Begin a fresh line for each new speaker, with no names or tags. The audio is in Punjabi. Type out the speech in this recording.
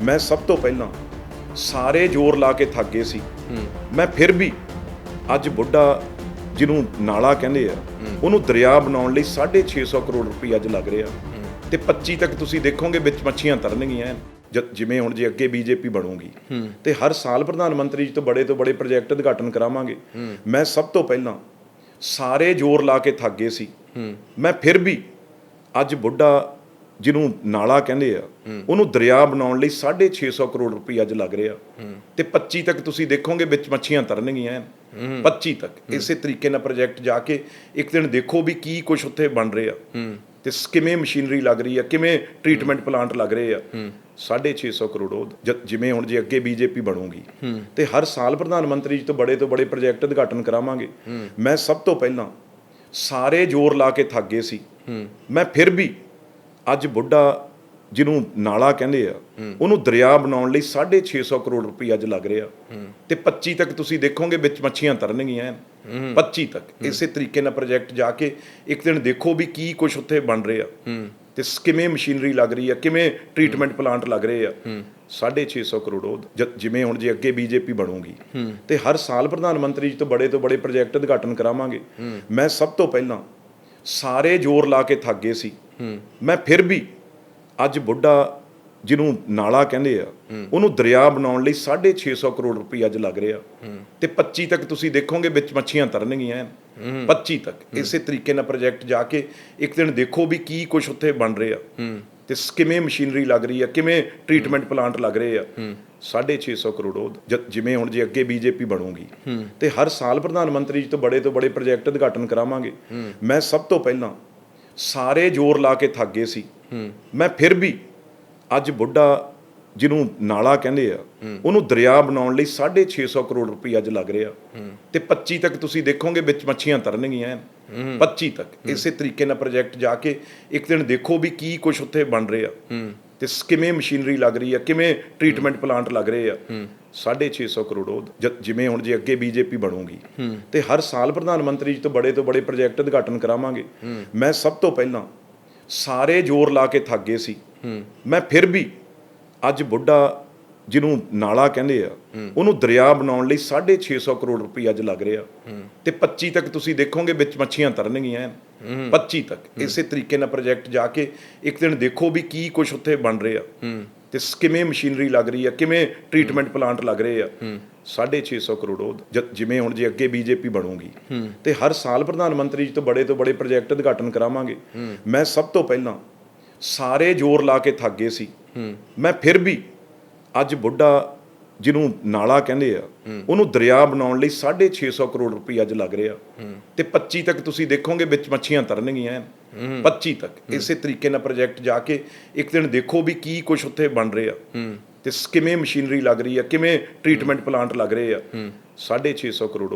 ਮੈਂ ਸਭ ਤੋਂ ਪਹਿਲਾਂ ਸਾਰੇ ਜ਼ੋਰ ਲਾ ਕੇ ਥੱਕ ਗਏ ਸੀ। ਮੈਂ ਫਿਰ ਵੀ ਅੱਜ ਬੁੱਢਾ ਜਿਹਨੂੰ ਨਾਲਾ ਕਹਿੰਦੇ ਆ ਉਹਨੂੰ ਦਰਿਆ ਬਣਾਉਣ ਲਈ 650 ਕਰੋੜ ਰੁਪਏ ਅੱਜ ਲੱਗ ਰਿਹਾ। ਤੇ 25 ਤੱਕ ਤੁਸੀਂ ਦੇਖੋਗੇ ਵਿੱਚ ਮੱਛੀਆਂ ਤਰਨਗੀਆਂ ਜਿਵੇਂ ਹੁਣ ਜੇ ਅੱਗੇ ਬੀਜੇਪੀ ਬਣੂਗੀ। ਤੇ ਹਰ ਸਾਲ ਪ੍ਰਧਾਨ ਮੰਤਰੀ ਜੀ ਤੋਂ ਬੜੇ ਤੋਂ ਬੜੇ ਪ੍ਰੋਜੈਕਟ ਉਦਘਾਟਨ ਕਰਾਵਾਂਗੇ। ਮੈਂ ਸਭ ਤੋਂ ਪਹਿਲਾਂ ਸਾਰੇ ਜ਼ੋਰ ਲਾ ਕੇ ਥੱਕ ਗਏ ਸੀ। ਮੈਂ ਫਿਰ ਵੀ ਅੱਜ ਬੁੱਢਾ ਜਿਹਨੂੰ ਨਾਲਾ ਕਹਿੰਦੇ ਆ ਉਹਨੂੰ ਦਰਿਆ ਬਣਾਉਣ ਲਈ 650 ਕਰੋੜ ਰੁਪਏ ਅੱਜ ਲੱਗ ਰਿਹਾ ਤੇ 25 ਤੱਕ ਤੁਸੀਂ ਦੇਖੋਗੇ ਵਿੱਚ ਮੱਛੀਆਂ ਤਰਨਗੀਆਂ ਐਨ। 25 ਤੱਕ। ਇਸੇ ਤਰੀਕੇ ਨਾਲ ਪ੍ਰੋਜੈਕਟ ਜਾ ਕੇ ਇੱਕ ਦਿਨ ਦੇਖੋ ਵੀ ਕੀ ਕੁਝ ਉੱਥੇ ਬਣ ਰਿਹਾ ਤੇ ਕਿਵੇਂ ਮਸ਼ੀਨਰੀ ਲੱਗ ਰਹੀ ਆ ਕਿਵੇਂ ਟ੍ਰੀਟਮੈਂਟ ਪਲਾਂਟ ਲੱਗ ਰਹੇ ਆ। 650 ਕਰੋੜ ਉਹ ਜਿਵੇਂ ਹੁਣ ਜੇ ਅੱਗੇ ਬੀਜੇਪੀ ਬਣੂਗੀ। ਤੇ ਹਰ ਸਾਲ ਪ੍ਰਧਾਨ ਮੰਤਰੀ ਜੀ ਤੋਂ ਬੜੇ ਤੋਂ ਬੜੇ ਪ੍ਰੋਜੈਕਟ ਉਦਘਾਟਨ ਕਰਾਵਾਂਗੇ। ਮੈਂ ਸਭ ਤੋਂ ਪਹਿਲਾਂ ਸਾਰੇ ਜ਼ੋਰ ਲਾ ਕੇ ਥੱਕ ਗਏ ਸੀ। ਮੈਂ ਫਿਰ ਵੀ ਅੱਜ ਬੁੱਢਾ ਜਿਹਨੂੰ ਨਾਲਾ ਕਹਿੰਦੇ ਆ, ਉਹਨੂੰ ਦਰਿਆ ਬਣਾਉਣ ਲਈ 650 ਕਰੋੜ ਰੁਪਏ ਅੱਜ ਲੱਗ ਰਿਹਾ। ਤੇ 25 ਤੱਕ ਤੁਸੀਂ ਦੇਖੋਗੇ ਵਿੱਚ ਮੱਛੀਆਂ ਤਰਨਗੀਆਂ ਐਨ। 25 ਤੱਕ। ਇਸੇ ਤਰੀਕੇ ਨਾਲ ਪ੍ਰੋਜੈਕਟ ਜਾ ਕੇ ਇੱਕ ਦਿਨ ਦੇਖੋ ਵੀ ਕੀ ਕੁਝ ਉੱਥੇ ਬਣ ਰਿਹਾ ਤੇ ਸ- ਕਿਵੇਂ ਮਸ਼ੀਨਰੀ ਲੱਗ ਰਹੀ ਆ, ਕਿਵੇਂ ਟ੍ਰੀਟਮੈਂਟ ਪਲਾਂਟ ਲੱਗ ਰਹੇ ਆ। 650 ਕਰੋੜ ਉਹ ਜਿਵੇਂ ਹੁਣ ਜੇ ਅੱਗੇ ਬੀਜੇਪੀ ਬਣੂਗੀ। ਤੇ ਹਰ ਸਾਲ ਪ੍ਰਧਾਨ ਮੰਤਰੀ ਜੀ ਤੋਂ ਬੜੇ ਤੋਂ ਬੜੇ ਪ੍ਰੋਜੈਕਟ ਉਦਘਾਟਨ ਕਰਾਵਾਂਗੇ। ਮੈਂ ਸਭ ਤੋਂ ਪਹਿਲਾਂ ਸਾਰੇ ਜ਼ੋਰ ਲਾ ਕੇ ਥੱਕ ਗਏ ਸੀ। ਮੈਂ ਫਿਰ ਵੀ ਅੱਜ ਬੁੱਢਾ ਜਿਹਨੂੰ ਨਾਲਾ ਕਹਿੰਦੇ ਆ, ਉਹਨੂੰ ਦਰਿਆ ਬਣਾਉਣ ਲਈ 650 ਕਰੋੜ ਰੁਪਏ ਅੱਜ ਲੱਗ ਰਿਹਾ। ਤੇ 25 ਤੱਕ ਤੁਸੀਂ ਦੇਖੋਗੇ ਵਿੱਚ ਮੱਛੀਆਂ ਤਰਨਗੀਆਂ ਐਨ। 25 ਤੱਕ। ਇਸੇ ਤਰੀਕੇ ਨਾਲ ਪ੍ਰੋਜੈਕਟ ਜਾ ਕੇ ਇੱਕ ਦਿਨ ਦੇਖੋ ਵੀ ਕੀ ਕੁਝ ਉੱਥੇ ਬਣ ਰਿਹਾ। ਤੇ ਸ- ਕਿਵੇਂ ਮਸ਼ੀਨਰੀ ਲੱਗ ਰਹੀ ਆ, ਕਿਵੇਂ ਟ੍ਰੀਟਮੈਂਟ ਪਲਾਂਟ ਲੱਗ ਰਹੇ ਆ। 650 ਕਰੋੜ ਉਹ ਜ- ਜਿਵੇਂ ਹੁਣ ਜੇ ਅੱਗੇ ਬੀਜੇਪੀ ਬਣੂਗੀ। ਤੇ ਹਰ ਸਾਲ ਪ੍ਰਧਾਨ ਮੰਤਰੀ ਜੀ ਤੋਂ ਬੜੇ ਤੋਂ ਬੜੇ ਪ੍ਰੋਜੈਕਟ ਉਦਘਾਟਨ ਕਰਾਵਾਂਗੇ। ਮੈਂ ਸਭ ਤੋਂ ਪਹਿਲਾਂ ਸਾਰੇ ਜ਼ੋਰ ਲਾ ਕੇ ਥੱਕ ਗਏ ਸੀ। ਮੈਂ ਫਿਰ ਵੀ ਅੱਜ ਬੁੱਢਾ ਜਿਹਨੂੰ ਨਾਲਾ ਕਹਿੰਦੇ ਆ ਉਹਨੂੰ ਦਰਿਆ ਬਣਾਉਣ ਲਈ 650 ਕਰੋੜ ਰੁਪਏ ਅੱਜ ਲੱਗ ਰਿਹਾ ਤੇ 25 ਤੱਕ ਤੁਸੀਂ ਦੇਖੋਗੇ ਵਿੱਚ ਮੱਛੀਆਂ ਤਰਨਗੀਆਂ ਐਨ। 25 ਤੱਕ। ਇਸੇ ਤਰੀਕੇ ਨਾਲ ਪ੍ਰੋਜੈਕਟ ਜਾ ਕੇ ਇੱਕ ਦਿਨ ਦੇਖੋ ਵੀ ਕੀ ਕੁਝ ਉੱਥੇ ਬਣ ਰਿਹਾ ਤੇ ਕਿਵੇਂ ਮਸ਼ੀਨਰੀ ਲੱਗ ਰਹੀ ਆ ਕਿਵੇਂ ਟ੍ਰੀਟਮੈਂਟ ਪਲਾਂਟ ਲੱਗ ਰਹੇ ਆ। 650 ਕਰੋੜ ਉਹ ਜਿਵੇਂ ਹੁਣ ਜੇ ਅੱਗੇ ਬੀਜੇਪੀ ਬਣੂਗੀ। ਤੇ ਹਰ ਸਾਲ ਪ੍ਰਧਾਨ ਮੰਤਰੀ ਜੀ ਤੋਂ ਬੜੇ ਤੋਂ ਬੜੇ ਪ੍ਰੋਜੈਕਟ ਉਦਘਾਟਨ ਕਰਾਵਾਂਗੇ। ਮੈਂ ਸਭ ਤੋਂ ਪਹਿਲਾਂ ਸਾਰੇ ਜ਼ੋਰ ਲਾ ਕੇ ਥੱਕ ਗਏ ਸੀ। ਮੈਂ ਫਿਰ ਵੀ ਅੱਜ ਬੁੱਢਾ ਜਿਹਨੂੰ ਨਾਲਾ ਕਹਿੰਦੇ ਆ ਉਹਨੂੰ ਦਰਿਆ ਬਣਾਉਣ ਲਈ 650 ਕਰੋੜ ਰੁਪਏ ਅੱਜ ਲੱਗ ਰਿਹਾ ਤੇ 25 ਤੱਕ ਤੁਸੀਂ ਦੇਖੋਗੇ ਵਿੱਚ ਮੱਛੀਆਂ ਤਰਨਗੀਆਂ ਐਨ। 25 ਤੱਕ। ਇਸੇ ਤਰੀਕੇ ਨਾਲ ਪ੍ਰੋਜੈਕਟ ਜਾ ਕੇ ਇੱਕ ਦਿਨ ਦੇਖੋ ਵੀ ਕੀ ਕੁਝ ਉੱਥੇ ਬਣ ਰਿਹਾ ਤੇ ਸ- ਕਿਵੇਂ ਮਸ਼ੀਨਰੀ ਲੱਗ ਰਹੀ ਆ ਕਿਵੇਂ ਟ੍ਰੀਟਮੈਂਟ ਪਲਾਂਟ ਲੱਗ ਰਹੇ ਆ। 650 ਕਰੋੜ ਉਹ ਜਿਵੇਂ ਹੁਣ ਜੇ ਅੱਗੇ ਬੀਜੇਪੀ ਬਣੂਗੀ। ਤੇ ਹਰ ਸਾਲ ਪ੍ਰਧਾਨ ਮੰਤਰੀ ਜੀ ਤੋਂ ਬੜੇ ਤੋਂ ਬੜੇ ਪ੍ਰੋਜੈਕਟ ਉਦਘਾਟਨ ਕਰਾਵਾਂਗੇ। ਮੈਂ ਸਭ ਤੋਂ ਪਹਿਲਾਂ ਸਾਰੇ ਜ਼ੋਰ ਲਾ ਕੇ ਥੱਕ ਗਏ ਸੀ। ਮੈਂ ਫਿਰ ਵੀ ਅੱਜ ਬੁੱਢਾ ਜਿਹਨੂੰ ਨਾਲਾ ਕਹਿੰਦੇ ਆ ਉਹਨੂੰ ਦਰਿਆ ਬਣਾਉਣ ਲਈ 650 ਕਰੋੜ ਰੁਪਏ ਅੱਜ ਲੱਗ ਰਿਹਾ। ਤੇ 25 ਤੱਕ ਤੁਸੀਂ ਦੇਖੋਗੇ ਵਿੱਚ ਮੱਛੀਆਂ ਤਰਨਗੀਆਂ ਐਨ। 25 ਤੱਕ। ਇਸੇ ਤਰੀਕੇ ਨਾਲ ਪ੍ਰੋਜੈਕਟ ਜਾ ਕੇ ਇੱਕ ਦਿਨ ਦੇਖੋ ਵੀ ਕੀ ਕੁਝ ਉੱਥੇ ਬਣ ਰਿਹਾ ਤੇ ਸ- ਕਿਵੇਂ ਮਸ਼ੀਨਰੀ ਲੱਗ ਰਹੀ ਆ ਕਿਵੇਂ ਟ੍ਰੀਟਮੈਂਟ ਪਲਾਂਟ ਲੱਗ ਰਹੇ ਆ। 650 ਕਰੋੜ